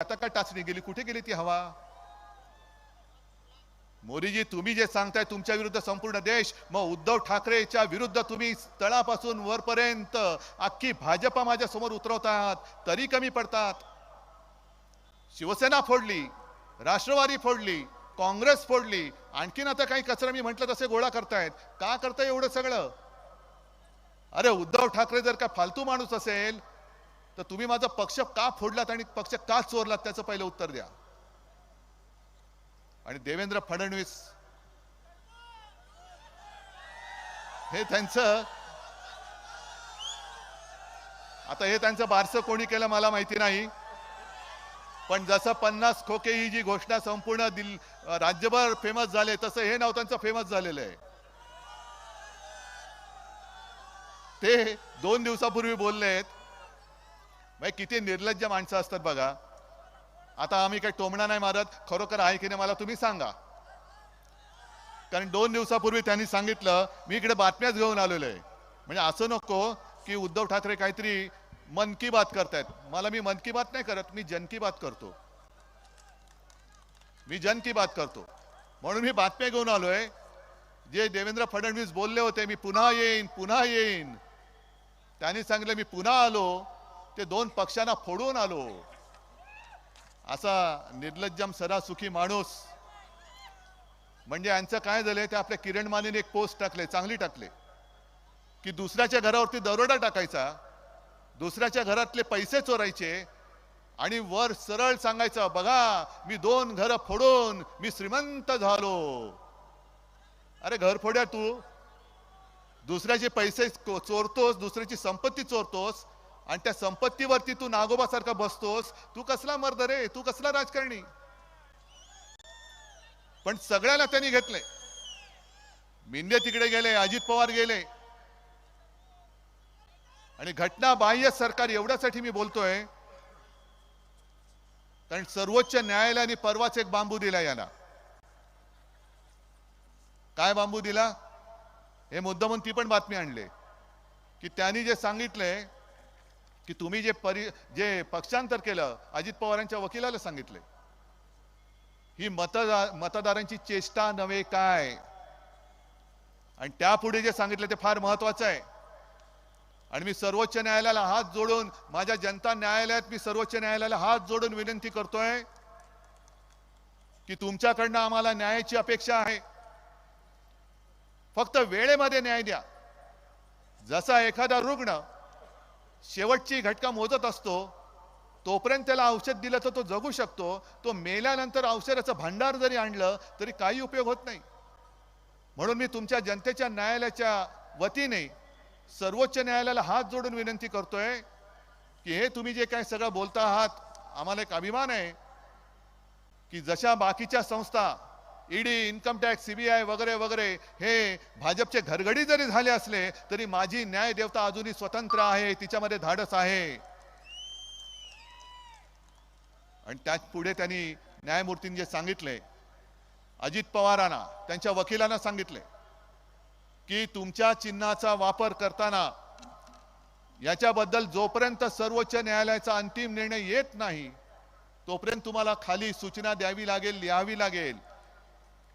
आता का टाचणी गेली? कुठे गेली ती हवा? मोदीजी तुम्ही जे सांगताय तुमच्या विरुद्ध संपूर्ण देश मग उद्धव ठाकरेच्या विरुद्ध तुम्ही तळापासून वरपर्यंत अख्खी भाजपा माझ्यासमोर उतरवतात तरी कमी पडतात. शिवसेना फोडली राष्ट्रवादी फोडली काँग्रेस फोडली आणखीन आता काही कचरा मी म्हटलं तसे गोळा करतायत. का करताय एवढं सगळं? अरे उद्धव ठाकरे जर का फालतू माणूस असेल तर तुम्ही माझा पक्ष का फोडलात आणि पक्ष का चोरलात त्याचं पहिलं उत्तर द्या. आणि देवेंद्र फडणवीस हे त्यांचं आता हे त्यांचं बारसं कोणी केलं मला माहिती नाही पण जसं पन्नास खोके ही जी घोषणा संपूर्ण दिल राज्यभर फेमस झाले तसं हे नाव त्यांचं फेमस झालेलं आहे. ते दोन दिवसापूर्वी बोलले आहेत म्हणजे किती निर्लज्ज माणसं असतात बघा. आता आम्ही काही टोमणा नाही मारत खरोखर आहे की नाही मला तुम्ही सांगा. कारण दोन दिवसापूर्वी त्यांनी सांगितलं मी इकडे बातम्याच घेऊन आलेलो आहे म्हणजे असं नको की उद्धव ठाकरे काहीतरी मन की बात करतायत. मला मी मन की बात नाही करत मी जन की बात करतो. मी जन की बात करतो. म्हणून मी बातम्या घेऊन आलोय. जे देवेंद्र फडणवीस बोलले होते मी पुन्हा येईन पुन्हा येईन. त्यांनी सांगितलं मी पुन्हा आलो. ते दोन पक्षांना फोडून आलो. असा निर्लज्जम सदासुखी माणूस. म्हणजे यांचं काय झालंय ते आपल्या किरण मानेने एक पोस्ट टाकले चांगली टाकले. की दुसऱ्याच्या घरावरती दरोडा टाकायचा दुसऱ्याच्या घरातले पैसे चोरायचे आणि वर सरळ सांगायचं बघा मी दोन घर फोडून मी श्रीमंत झालो. अरे घर फोड्या तू. दुसऱ्याचे पैसे चोरतोस दुसऱ्याची संपत्ती चोरतोस आणि त्या संपत्तीवरती तू नागोबासारखा बसतोस तू कसला मर्द रे? तू कसला राजकारणी? पण सगळ्याला त्यांनी घेतले मिंदे तिकडे गेले अजित पवार गेले. आणि घटना बाह्य सरकार एवढ्यासाठी मी बोलतोय कारण सर्वोच्च न्यायालयाने परवाच एक बांबू दिला याला. काय बांबू दिला? हे मुद्दामून ती पण बातमी आणले की त्यांनी जे सांगितले की तुम्ही जे परि जे पक्षांतर केलं अजित पवारांच्या वकिलाला सांगितले. ही मतदार मतदारांची चेष्टा नव्हे काय? आणि त्यापुढे जे सांगितलं ते फार महत्वाचं आहे. आणि मी सर्वोच्च न्यायालयाला हात जोडून माझ्या जनता न्यायालयात मी सर्वोच्च न्यायालयाला हात जोडून विनंती करतोय की तुमच्याकडनं आम्हाला न्यायाची अपेक्षा आहे. फक्त वेळेमध्ये न्याय द्या. जसा एखादा रुग्ण शेवटची घटका मोजत असतो तोपर्यंत त्याला औषध दिलं तर तो जगू शकतो. तो मेल्यानंतर औषधाचं भांडार जरी आणलं तरी काही उपयोग होत नाही. म्हणून मी तुमच्या जनतेच्या न्यायालयाच्या वतीने सर्वोच्च न्यायालयाला हात जोडून विनंती करतोय की हे तुम्ही जे काय सगळं बोलता आहात आम्हाला एक अभिमान आहे की जशा बाकीच्या संस्था ईडी इन्कम टॅक्स सीबीआय वगैरे वगैरे हे भाजपचे घरगडी जरी झाले असले तरी माझी न्याय देवता अजूनही स्वतंत्र आहे तिच्यामध्ये धाडस आहे. आणि त्याच पुढे त्यांनी न्यायमूर्तींनी जे सांगितले अजित पवारांना त्यांच्या वकिलांना सांगितले की तुमच्या चिन्हाचा वापर करताना याच्याबद्दल जोपर्यंत सर्वोच्च न्यायालयाचा अंतिम निर्णय येत नाही तोपर्यंत तुम्हाला खाली सूचना द्यावी लागेल लिहावी लागेल.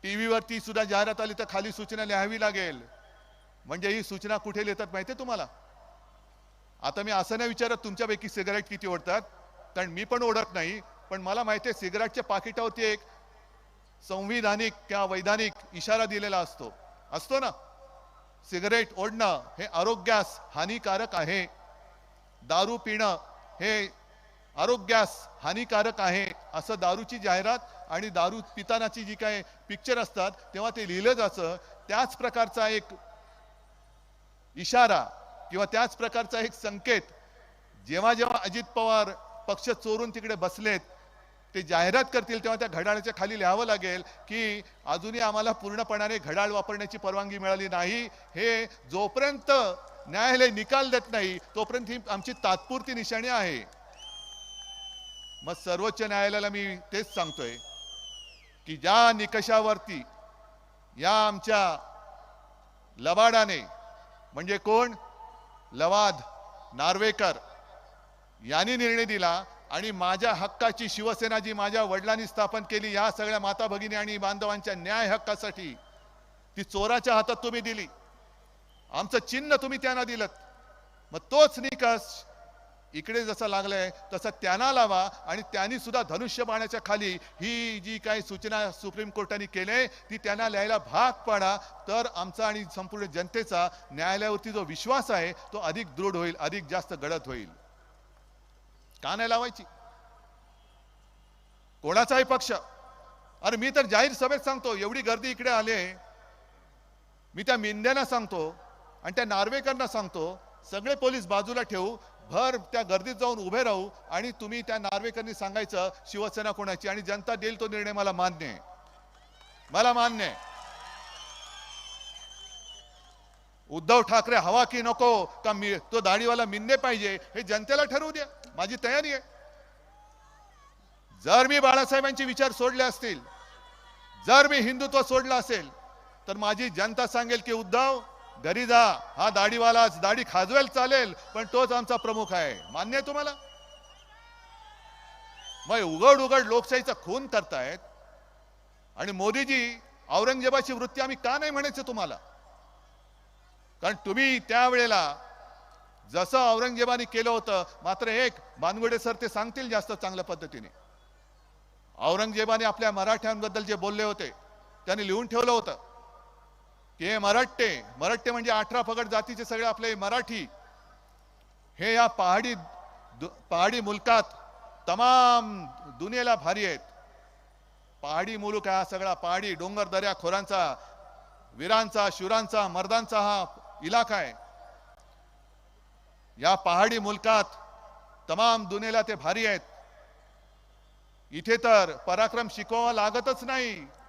टीव्हीवरती सुद्धा जाहिरात आली तर खाली सूचना लिहावी लागेल. म्हणजे ही सूचना कुठे लिहितात माहितीये तुम्हाला? आता मी असं नाही विचारत तुमच्यापैकी सिगारेट किती ओढतात कारण मी पण ओढत नाही पण मला माहिती आहे सिगारेटच्या पाकिटावरती एक संविधानिक किंवा वैधानिक इशारा दिलेला असतो. असतो ना? सिगरेट ओढणं हे आरोग्यास हानिकारक आहे. दारू पिणं हे आरोग्यास हानिकारक आहे असं दारूची जाहिरात आणि दारू पितानाची जी काय पिक्चर असतात तेव्हा ते लिहिलं जातं. त्याच प्रकारचा एक इशारा किंवा त्याच प्रकारचा एक संकेत. जेव्हा जेव्हा अजित पवार पक्ष चोरून तिकडे बसलेत ते जाहिरात करतील तेव्हा त्या घड्याळाच्या खाली लिहावं लागेल की अजूनही आम्हाला पूर्णपणाने घड्याळ वापरण्याची परवानगी मिळाली नाही. हे जोपर्यंत न्यायालय निकाल देत नाही तोपर्यंत ही आमची तात्पुरती निशाणी आहे. मग सर्वोच्च न्यायालयाला मी तेच सांगतोय की ज्या निकषावरती या आमच्या लबाडाने म्हणजे कोण? लवाद नार्वेकर यांनी निर्णय दिला आणि माझ्या हक्काची शिवसेना जी माझ्या वडिलांनी स्थापन केली या सगळ्या माता भगिनी आणि बांधवांच्या न्याय हक्कासाठी ती चोराच्या हातात तुम्ही दिली. आमचं चिन्ह तुम्ही त्यांना दिलं मग तोच निकष इकडे जसा लागलाय तसा त्यांना लावा आणि त्यांनी सुद्धा धनुष्य बाणाच्या खाली ही जी काही सूचना सुप्रीम कोर्टाने केले ती त्यांना लिहायला भाग पाडा. तर आमचा आणि संपूर्ण जनतेचा न्यायालयावरती जो विश्वास आहे तो अधिक दृढ होईल अधिक जास्त गडद होईल. का नाही लावायची? कोणाचाही पक्ष. अरे मी तर जाहीर सभेत सांगतो एवढी गर्दी इकडे आले मी त्या मिंद्यांना सांगतो आणि त्या नार्वेकरांना सांगतो सगळे पोलीस बाजूला ठेवू भर त्या गर्दीत जाऊन उभे राहू आणि तुम्ही त्या नार्वेकरांनी सांगायचं शिवसेना कोणाची? आणि जनता देईल तो निर्णय मला मान्य आहे. मला मान्य आहे. उद्धव ठाकरे हवा की नको का मी तो दाढीवाला मिंदे पाहिजे हे जनतेला ठरवू द्या. माझी तयारी आहे. जर मी बाळासाहेबांचे विचार सोडले असतील जर मी हिंदुत्व सोडलं असेल तर माझी जनता सांगेल की उद्धव घरी जा. हा दाढीवालाच. दाढी खाजवेल चालेल पण तोच आमचा प्रमुख आहे. मान्य आहे तुम्हाला? मग उघड उघड लोकशाहीचा खून करतायत. आणि मोदीजी औरंगजेबाची वृत्ती आम्ही का नाही म्हणायचं तुम्हाला? कारण तुम्ही त्यावेळेला जसं औरंगजेबाने केलं होतं मात्र एक बानगुडे सर ते सांगतील जास्त चांगल्या पद्धतीने. औरंगजेबाने आपल्या मराठ्यांबद्दल जे बोलले होते त्यांनी लिहून ठेवलं होतं. की हे मराठे मराठे म्हणजे अठरा फगड जातीचे सगळे आपले मराठी. हे या पहाडी पहाडी मुलकात तमाम दुनियेला भारी आहेत. पहाडी मुलूक हा सगळा पहाडी डोंगर दऱ्या खोरांचा वीरांचा शुरांचा मर्दांचा हा इलाका आहे. या पहाडी मुलकात तमाम दुनियेला ते भारी आहेत. इथे तर पराक्रम शिकवावा लागतच नाही.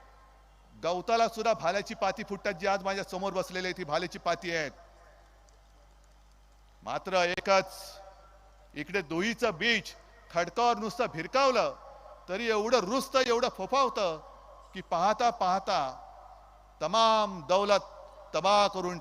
गवताला सुद्धा भाल्याची पाती फुटतात जी आज माझ्यासमोर बसलेली ती भाल्याची पाती आहेत. मात्र एकच इकडे दोहीचं बीच खडकावर नुसतं भिरकावलं तरी एवढं रुस्त एवढं फोफावतं की पाहता पाहता तमाम दौलत तबाह करून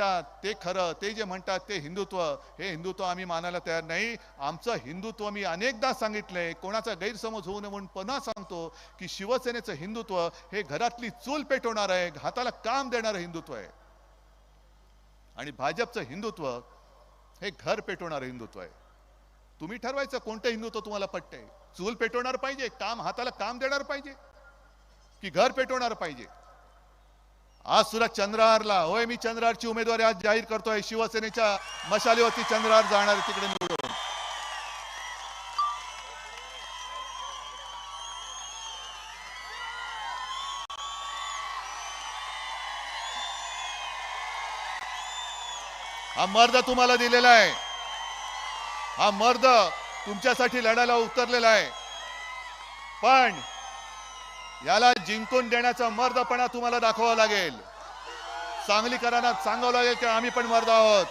म्हणतात ते खरं ते जे म्हणतात ते हिंदुत्व. हे हिंदुत्व आम्ही मानायला तयार नाही. आमचं हिंदुत्व मी अनेकदा सांगितलंय. कोणाचा गैरसमज होऊ नये म्हणून पुन्हा सांगतो की शिवसेनेचं हिंदुत्व हे घरातली चूल पेटवणार आहे हाताला काम देणारं हिंदुत्व आहे. आणि भाजपचं हिंदुत्व हे घर पेटवणारं हिंदुत्व आहे. तुम्ही ठरवायचं कोणतं हिंदुत्व तुम्हाला पटतंय. चूल पेटवणार पाहिजे काम हाताला काम देणार पाहिजे की घर पेटवणार पाहिजे? आज सुद्धा चंद्रहारला होय मी चंद्रहारची उमेदवारी आज जाहीर करतोय. शिवसेनेच्या मशालीवरती चंद्रहार जाणार तिकडे निवडून. हा मर्द तुम्हाला दिलेला आहे. हा मर्द तुमच्यासाठी लढायला उतरलेला आहे. पण याला जिंकून देण्याचा मर्दपणा तुम्हाला दाखवावा लागेल. सांगलीकरांना सांगावं लागेल की आम्ही पण मर्द आहोत.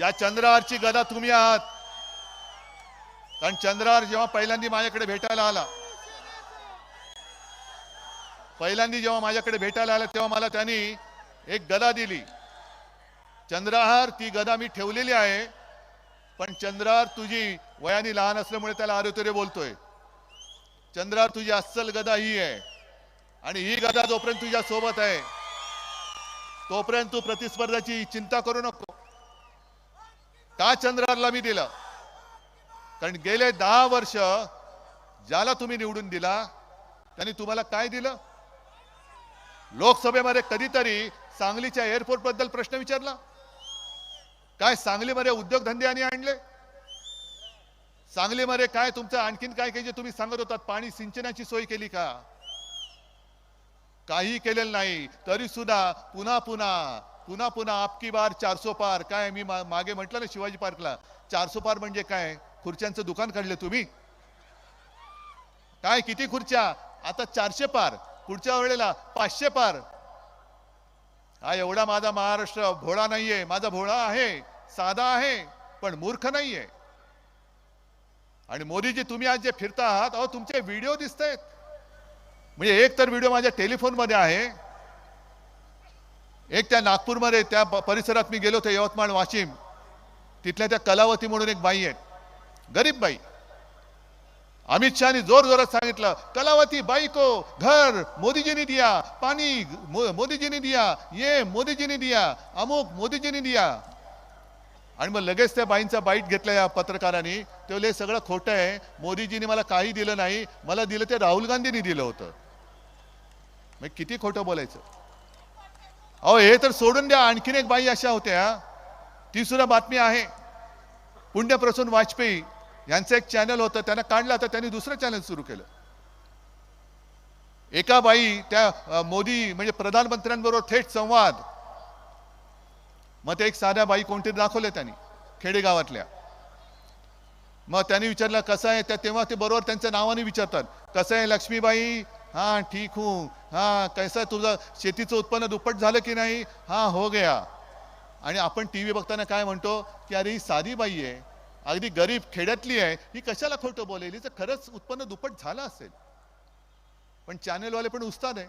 या चंद्रावरची गदा तुम्ही आहात. कारण चंद्रावर जेव्हा पहिल्यांदा माझ्याकडे भेटायला आला पहिल्यांदा जेव्हा माझ्याकडे भेटायला आला तेव्हा मला त्यांनी एक गदा दिली. चंद्रहार ती गदा मी ठेवलेली आहे पण चंद्रहार तुझी वयाने लहान असल्यामुळे त्याला आरोतरे बोलतोय. चंद्रहार तुझी अस्सल गदा ही आहे आणि ही गदा जोपर्यंत तुझ्या सोबत आहे तोपर्यंत तू प्रतिस्पर्धाची चिंता करू नको. का चंद्रहारला मी दिलं? कारण गेले दहा वर्ष ज्याला तुम्ही निवडून दिला त्यांनी तुम्हाला काय दिलं? लोकसभेमध्ये कधीतरी सांगलीच्या एअरपोर्टबद्दल प्रश्न विचारला. काय सांगलीमध्ये उद्योगधंदे आणि आणले? सांगलीमध्ये काय तुमचं आणखीन काय काय जे तुम्ही सांगत होतात? पाणी सिंचनाची सोय केली का? काही केलेलं नाही. तरी सुद्धा पुन्हा पुन्हा पुन्हा पुन्हा आपकी बार चारसो पार. काय मी मागे म्हटलं ना शिवाजी पार्कला? चारसो पार म्हणजे काय? खुर्च्यांचं दुकान काढले तुम्ही? काय किती खुर्च्या? आता चारशे पार. पुढच्या वेळेला पाचशे पार. हा एवढा माझा महाराष्ट्र भोळा नाहीये. माझा भोळा आहे साधा आहे पण मूर्ख नाहीये. आणि मोदीजी तुम्ही आज जे फिरता आहात अहो तुमचे व्हिडिओ दिसत आहेत म्हणजे एक तर व्हिडिओ माझ्या टेलिफोनमध्ये आहे. एक त्या नागपूरमध्ये त्या परिसरात मी गेलो होतो यवतमाळ वाशिम. तिथल्या त्या कलावती म्हणून एक बाई आहेत. गरीब बाई. अमित शहानी जोर जोरात सांगितलं कलावती बाईको घर मोदीजींनी दिया पाणी मोदीजींनी दिया ये मोदीजींनी दिया अमुक मोदीजींनी दिया. आणि मग लगेच त्या बाईंचा बाईट घेतला या पत्रकारांनी. ते सगळं खोटं आहे. मोदीजींनी मला काही दिलं नाही. मला दिलं ते राहुल गांधींनी दिलं होतं. मग किती खोटं बोलायचं? अहो हे तर सोडून द्या. आणखीन एक बाई अशा होत्या. ती सुद्धा बातमी आहे. पुण्यप्रसून वाजपेयी. यांचं एक चॅनल होतं त्यांना काढलं आता त्यांनी दुसरं चॅनल सुरू केलं. एका बाई त्या मोदी म्हणजे प्रधानमंत्र्यांबरोबर थेट संवाद. मग ते एक साध्या बाई कोणतरी दाखवले त्यांनी खेडेगावातल्या. मग त्यांनी विचारलं कसं आहे? त्या तेव्हा ते बरोबर त्यांच्या नावाने विचारतात कसं आहे लक्ष्मीबाई? हा ठीक हू. हा कसं आहे तुझं शेतीचं उत्पन्न दुप्पट झालं की नाही? हा हो गया. आणि आपण टी व्ही बघताना काय म्हणतो की अरे ही साधी बाई आहे. अगदी गरीब खेड्यातली आहे ही कशाला खोटं बोलेल? हिचं खरंच उत्पन्न दुप्पट झालं असेल. पण चॅनेलवाले पण उस्ताद आहे.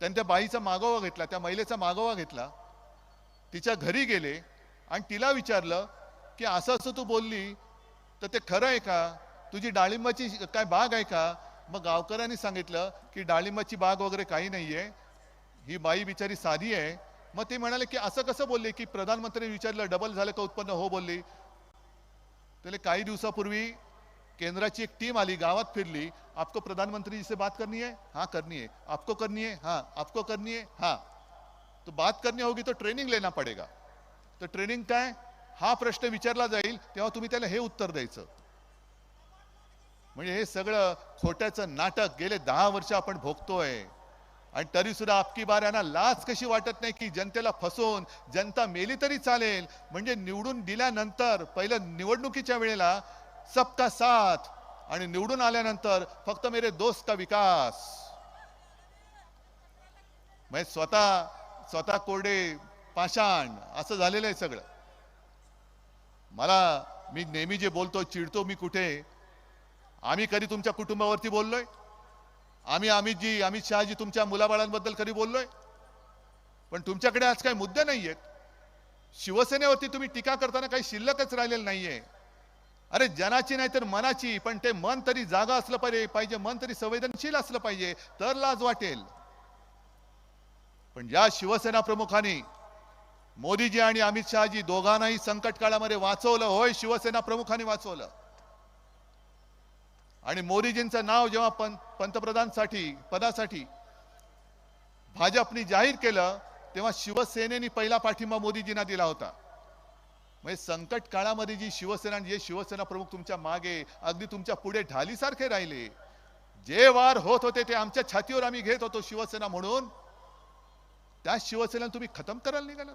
त्यांनी त्या बाईचा मागोवा घेतला त्या महिलेचा मागोवा घेतला. तिच्या घरी गेले आणि तिला विचारलं की असं असं तू बोलली तर ते खरं आहे का? तुझी डाळिंबाची काय बाग आहे का? मग गावकऱ्यांनी सांगितलं की डाळिंबाची बाग वगैरे काही नाही आहे ही बाई बिचारी साधी आहे. मग ते म्हणाले की असं कसं बोलले की प्रधानमंत्र्यांनी विचारलं डबल झालं का उत्पन्न? हो बोलली. त्याला काही दिवसापूर्वी केंद्राची एक टीम आली गावात फिरली. आपको प्रधानमंत्री जी से बात करनी है? हाँ करनी है. आपको करनी है? हाँ. आपको करनी है? हाँ. तो बात करनी होगी तो ट्रेनिंग लेना पडेगा. तर ट्रेनिंग काय? हा प्रश्न विचारला जाईल तेव्हा तुम्ही त्याला हे उत्तर द्यायचं. म्हणजे हे सगळं खोट्याचं नाटक गेले दहा वर्ष आपण भोगतोय. आणि तरी सुद्धा आपकी बार यांना लाच कशी वाटत नाही की जनतेला फसवून जनता मेली तरी चालेल. म्हणजे निवडून दिल्यानंतर पहिलं निवडणुकीच्या वेळेला सबका साथ आणि निवडून आल्यानंतर फक्त मेरे दोस्त का विकास. म्हणजे स्वतः स्वतः कोरडे पाषाण असं झालेलं आहे सगळं. मला मी नेहमी जे बोलतो चिडतो मी कुठे? आम्ही कधी तुमच्या कुटुंबावरती बोललोय? आम्ही अमितजी अमित शहाजी तुमच्या मुलाबाळांबद्दल कधी बोललोय? पण तुमच्याकडे आज काही मुद्दे नाही आहेत शिवसेनेवरती तुम्ही टीका करताना काही शिल्लकच राहिलेलं नाहीये. अरे जनाची नाही तर मनाची पण ते मन तरी जागा असलं पाहिजे पाहिजे मन तरी संवेदनशील असलं पाहिजे तर लाज वाटेल. पण या शिवसेना प्रमुखांनी मोदीजी आणि अमित शहाजी दोघांनाही संकट काळामध्ये वाचवलं होय शिवसेना प्रमुखांनी वाचवलं. आणि मोदीजींचं नाव जेव्हा पं पंतप्रधानसाठी पदासाठी भाजपनी जाहीर केलं तेव्हा शिवसेनेने पहिला पाठिंबा मोदीजींना दिला होता. म्हणजे संकट काळामध्ये जी शिवसेना जे शिवसेना प्रमुख तुमच्या मागे अगदी तुमच्यापुढे ढालीसारखे राहिले. जे वार होत होते ते आमच्या छातीवर आम्ही घेत होतो शिवसेना म्हणून. त्या शिवसेनेला तुम्ही खतम करायला निघालात.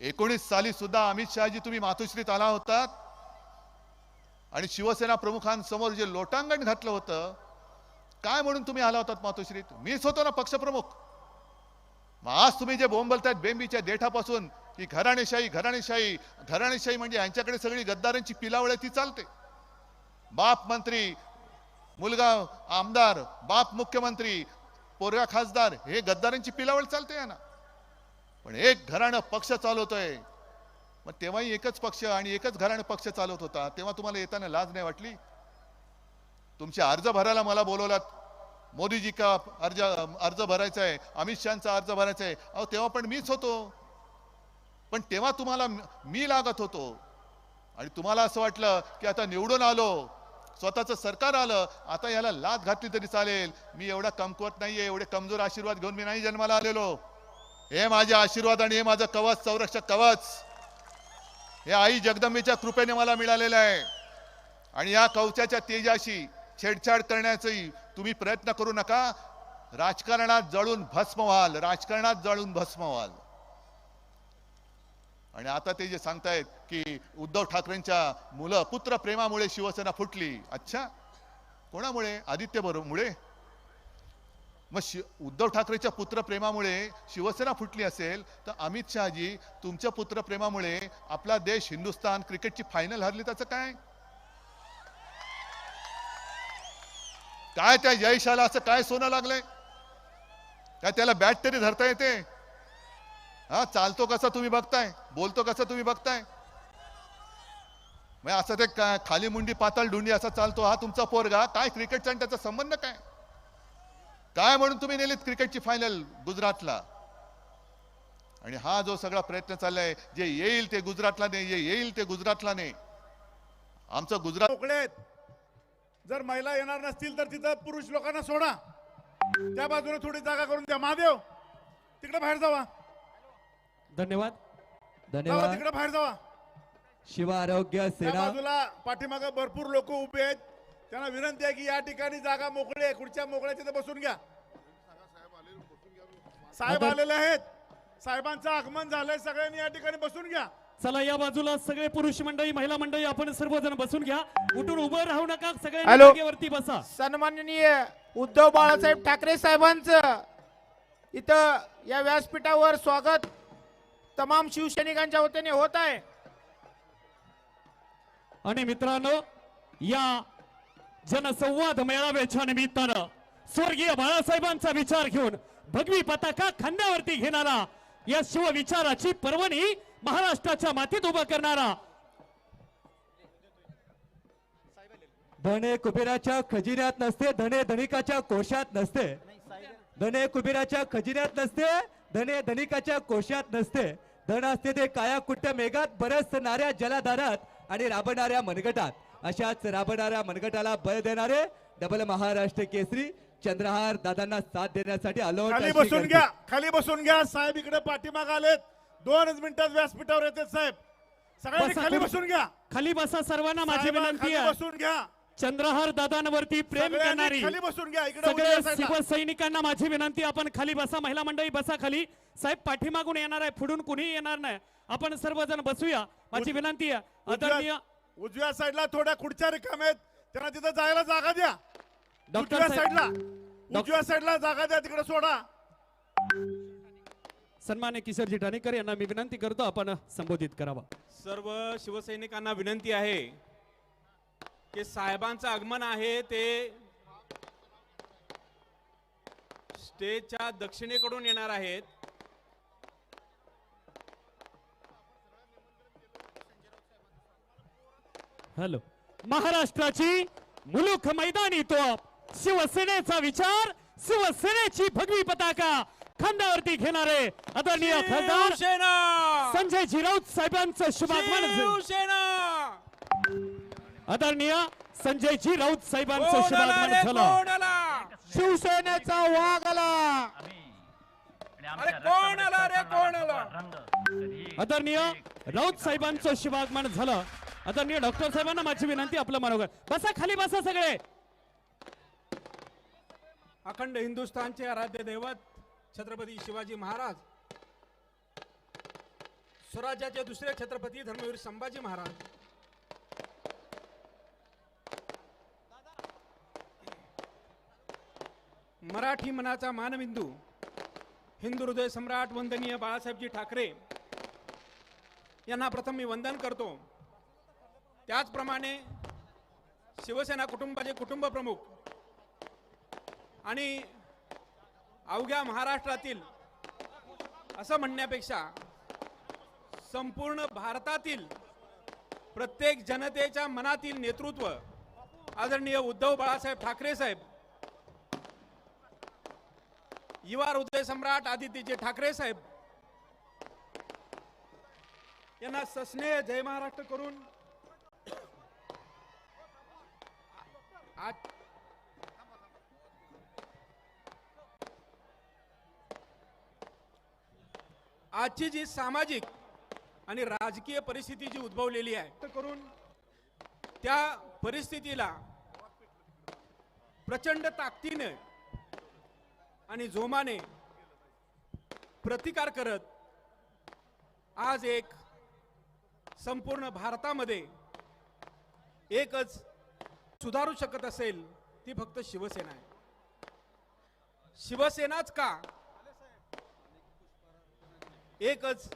एकोणीस साली सुद्धा अमित शहाजी तुम्ही मातोश्रीत आला होतात. आणि शिवसेना प्रमुखांसमोर जे लोटांगण घातलं होतं काय म्हणून तुम्ही आला होतात मातोश्रीत? मीच होतो ना पक्षप्रमुख. मग आज तुम्ही जे बोंबलतायत बेंबीच्या देठापासून की घराणेशाही घराणेशाही घराणेशाही म्हणजे यांच्याकडे सगळी गद्दारांची पिलावळ ती चालते. बाप मंत्री मुलगा आमदार बाप मुख्यमंत्री पोरगा खासदार हे गद्दारांची पिलावळ चालते या ना पण एक घराणं पक्ष चालवतोय मग तेव्हाही एकच पक्ष आणि एकच घराणं पक्ष चालवत होता. तेव्हा तुम्हाला येताना लाज नाही वाटली? तुमचे अर्ज भरायला मला बोलवलात. मोदीजी का अर्ज अर्ज भरायचा आहे अमित शहाचा अर्ज भरायचा आहे अहो तेव्हा पण मीच होतो. पण तेव्हा तुम्हाला मी लागत होतो. आणि तुम्हाला असं वाटलं की आता निवडून आलो. स्वतःचं सरकार आलं. आता याला लाच घातली तरी चालेल. मी एवढा कमकुवत नाहीये. एवढे कमजोर आशीर्वाद घेऊन मी नाही जन्माला आलेलो. हे माझे आशीर्वाद आणि हे माझं कवच संरक्षक कवच. हे आई जगदंबेच्या कृपेने मला मिळालेलं आहे. आणि या कवचाच्या तेजाशी छेडछाड करण्याचाही तुम्ही प्रयत्न करू नका. राजकारणात जळून भस्म व्हाल राजकारणात जळून भस्म व्हाल. आणि आता ते जे सांगतायत की उद्धव ठाकरेंच्या मुलं पुत्र प्रेमामुळे शिवसेना फुटली. अच्छा. कोणामुळे? आदित्य बरोबर मुळे? मग शि उद्धव ठाकरेच्या पुत्रप्रेमामुळे शिवसेना फुटली असेल तर अमित शहाजी तुमच्या पुत्रप्रेमामुळे आपला देश हिंदुस्थान क्रिकेटची फायनल हरली त्याचं काय? काय त्या यशाला असं काय सोनं लागलंय? काय त्याला बॅट तरी धरता येते? हा चालतो कसा तुम्ही बघताय? बोलतो कसं तुम्ही बघताय? मग असं ते खाली मुंडी पाताळ ढुंडी असा चालतो हा तुमचा पोरगा काय क्रिकेटचा आणि त्याचा संबंध काय? काय म्हणून तुम्ही नेलीत क्रिकेटची फायनल गुजरातला? आणि हा जो सगळा प्रयत्न चाललाय जे येईल ते गुजरातला नाही जे येईल ते गुजरातला नाही आमचं गुजरात मोकळे आहेत. जर महिला येणार नसतील तर तिथं पुरुष लोकांना सोडा. त्या बाजूने थोडी जागा करून द्या. महादेव तिकडे बाहेर जावा. धन्यवाद. धन्यवाद. तिकडे बाहेर जावा. शिव आरोग्य सेना बाजूला पाठीमागे भरपूर लोक उभे आहेत. त्यांना विनंती आहे की या ठिकाणी जागा मोकळी आहे. खुर्च्या मोकळ्या तिथे बसून घ्या. साहेब आलेले आहेत. साहेबांचं आगमन झालंय सगळ्यांनी या ठिकाणी बसून घ्या. चला या बाजूला सगळे पुरुष मंडळी महिला मंडळी आपण सर्वजण बसून घ्या. उठून उभं राहू नका सगळे हॅलो. जागेवरती बसा. सन्माननीय उद्धव बाळासाहेब ठाकरे साहेबांचं इथं या व्यासपीठावर स्वागत तमाम शिवसैनिकांच्या वतीने होत आहे. आणि मित्रांनो या जनसंवाद मेळाव्याच्या निमित्तानं स्वर्गीय बाळासाहेबांचा विचार घेऊन भगवी पताका खांद्यावरती घेणारा या शिवविचाराची पर्वणी महाराष्ट्राच्या मातीत उभं करणारा धने कुबेराच्या खजिन्यात नसते धने धनिकाच्या कोशात नसते. धने कुबेराच्या खजिन्यात नसते धने धनिकाच्या कोशात नसते. धन असते ते काया कुट्ट मेघात बरसणाऱ्या जलाधारात आणि राबणाऱ्या मनगटात. अशाच राबणाऱ्या मनगटाला बळ देणारे डबल महाराष्ट्र केसरी चंद्रहार दादांना साथ देण्यासाठी आलो. खाली बसून घ्या खाली बसून घ्या. साहेब इकडे पाठीमाग आलेत. दोनच मिनिटात व्यासपीठावर येतात साहेब. सगळ्यांनी बसा, खाली बसून घ्या. खाली बसा सर्वांना माझी साहेबा, विनंती आहे. बसून घ्या. चंद्रहार दादांवरती प्रेम करणारी खाली बसून घ्या इकडे सगळे. शिवसैनिकांना माझी विनंती आपण खाली बसा महिला मंडळी बसा खाली. साहेब पाठीमागून येणार आहे पुढून कुणी येणार नाही. आपण सर्वजण बसूया. माझी विनंती आहे आदरणीय उजव्या साईडला थोड्या खुर्च्या रिकाम्या आहेत. त्यांना तिथं जायला जागा द्या. डॉक्टर उजव्या साहेब- साईडला. उजव्या साईडला जागा द्या तिकडे सोडा. सन्मान्य किशोरजी ठाणेकर यांना मी विनंती करतो आपण संबोधित करावा. सर्व शिवसैनिकांना विनंती आहे की साहेबांचं आगमन आहे ते स्टेजच्या दक्षिणेकडून येणार आहेत. हॅलो. महाराष्ट्राची मुलुख मैदानी तो शिवसेनेचा विचार शिवसेनेची भगवी पताका खांद्यावरती घेणारे आदरणीय खासदार संजय राऊत साहेबांचं शुभागमन. शिवसेना! आदरणीय संजयजी राऊत साहेबांचं शुभागमन झालं. शिवसेनेचा वाघ आला. अरे कोण आला रे कोण आला आदरणीय राऊत साहेबांचं शुभागमन झालं. आता मी डॉक्टर साहेबांना माझी विनंती आपलं मनोगत. बसा खाली बसा सगळे. अखंड हिंदुस्थानचे आराध्य दैवत छत्रपती शिवाजी महाराज स्वराज्याचे दुसरे छत्रपती धर्मवीर संभाजी महाराज. मराठी मनाचा मानबिंदू हिंदू हृदय सम्राट वंदनीय बाळासाहेबजी ठाकरे यांना प्रथम मी वंदन करतो. त्याचप्रमाणे शिवसेना कुटुंबाचे कुटुंब प्रमुख आणि अवघ्या महाराष्ट्रातील असं म्हणण्यापेक्षा संपूर्ण भारतातील प्रत्येक जनतेच्या मनातील नेतृत्व आदरणीय उद्धव बाळासाहेब ठाकरे साहेब युवा हृदय सम्राट आदित्यजी ठाकरे साहेब यांना सस्नेह जय महाराष्ट्र करून आज आजची जी सामाजिक आणि राजकीय परिस्थिती जी उद्भवलेली आहे तर करून त्या परिस्थितीला प्रचंड ताकदीने आणि जोमाने प्रतिकार करत आज एक संपूर्ण भारतामध्ये एकच सुधारू शकत असेल ती फक्त शिवसेना आहे. शिवसेनाच का? एकच.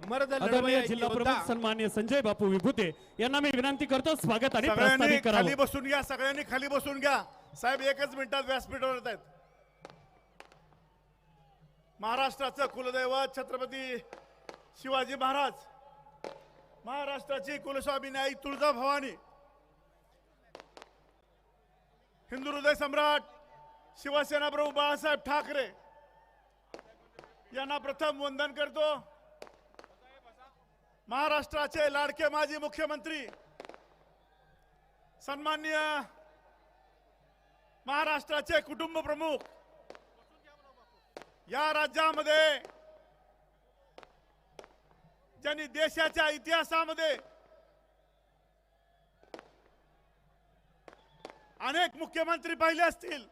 मर्द जिल्हा. प्रमुख सन्मान्य संजय बापू विभूते यांना मी विनंती करतो स्वागत आणि सगळ्यांनी खाली बसून घ्या सगळ्यांनी खाली बसून घ्या. साहेब एकच मिनिटात व्यासपीठावर येत आहेत. महाराष्ट्राचं कुलदैवत छत्रपती शिवाजी महाराज. महाराष्ट्राची कुलस्वामिनी आई तुळजाभवानी. हिंदू हृदय सम्राट शिवसेना प्रभू बाळासाहेब ठाकरे यांना प्रथम वंदन करतो. महाराष्ट्राचे लाडके माजी मुख्यमंत्री सन्माननीय महाराष्ट्राचे कुटुंब प्रमुख या राज्यामध्ये ज्यांनी देशाच्या इतिहासामध्ये अनेक मुख्यमंत्री पाहिले असतील.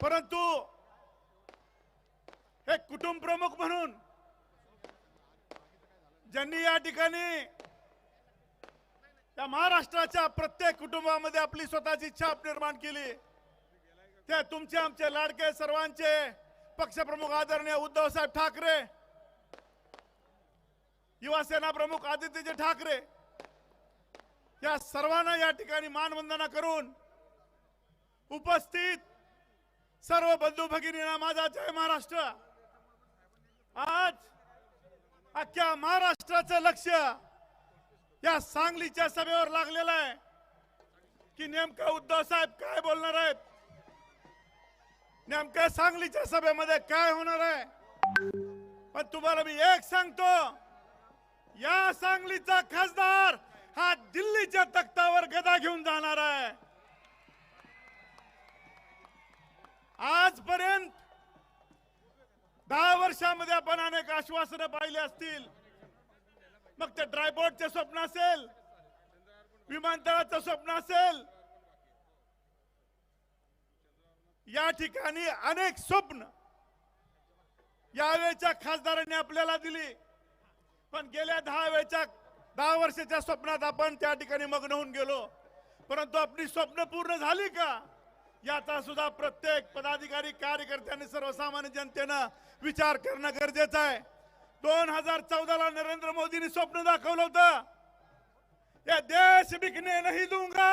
परंतु हे कुटुंब प्रमुख म्हणून ज्यांनी या ठिकाणी या महाराष्ट्राच्या प्रत्येक कुटुंबामध्ये आपली स्वतःची छाप निर्माण केली ते तुमचे आमचे लाडके सर्वांचे पक्षप्रमुख आदरणीय उद्धव साहेब ठाकरे युवा सेना प्रमुख आदित्यजी ठाकरे या सर्वांना या ठिकाणी मानवंदना करून उपस्थित सर्व बंधू भगिनींना माझा जय महाराष्ट्र. आज अख्ख्या महाराष्ट्राचं लक्ष या सांगलीच्या सभेवर लागलेलं आहे. की नेमकं उद्धव साहेब काय बोलणार आहेत? नेमकं सांगलीच्या सभेमध्ये काय होणार आहे? पण तुम्हाला मी एक सांगतो या सांगलीचा खासदार हा दिल्लीच्या तख्तावर गदा घेऊन जाणार आहे. आजपर्यंत दहा वर्षामध्ये आपण अनेक आश्वासनं पाहिली असतील. मग ते ड्रायपोर्टचे स्वप्न असेल विमानतळाचं स्वप्न असेल. या ठिकाणी अनेक स्वप्न यावेळच्या खासदारांनी आपल्याला दिली. पण गेल्या दहा वेळच्या दहा वर्षाच्या स्वप्नात आपण त्या ठिकाणी मग्न होऊन गेलो. परंतु आपली स्वप्न पूर्ण झाली का? याचा सुद्धा प्रत्येक पदाधिकारी कार्यकर्त्यांनी सर्वसामान्य जनतेनं विचार करणं गरजेचं आहे. दोन हजार चौदा ला नरेंद्र मोदींनी स्वप्न दाखवलं होतं. ये देश बिकने नहीं दूंगा.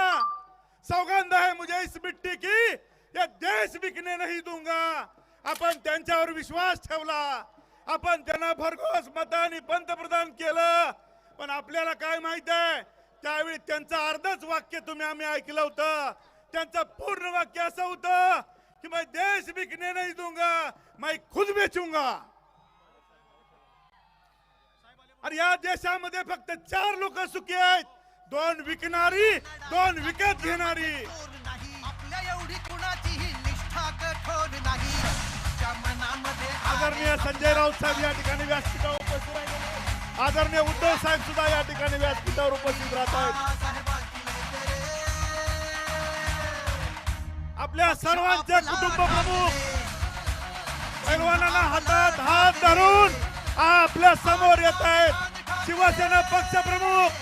सौगंध आहे मुझे इस मिट्टी की. ये देश बिकने नहीं दूंगा. आपण त्यांच्यावर विश्वास ठेवला. आपण त्यांना भरघोस मताने पंतप्रधान केलं. पण आपल्याला काय माहीत आहे? त्यावेळी त्यांचं अर्धच वाक्य तुम्ही आम्ही ऐकलं होतं. त्यांचं पूर्ण वाक्य असं होतं की मैं देश बिकने नहीं दूंगा मैं खुद बेचूंगा. आणि या देशामध्ये फक्त चार लोक सुखी आहेत. दोन विकणारी दोन विकत घेणारी. आपल्या एवढी कुणाचीही निष्ठा कठोर नाही आदरणीय संजय राऊत साहेब या ठिकाणी व्यासपीठावर उपस्थित आदरणीय उद्धव साहेब सुद्धा या ठिकाणी व्यासपीठावर उपस्थित राहत आहेत. आपल्या सर्वांचे कुटुंब प्रमुख पैलवानांना हातात हात धरून आपल्यासमोर येत आहेत. शिवसेना पक्ष प्रमुख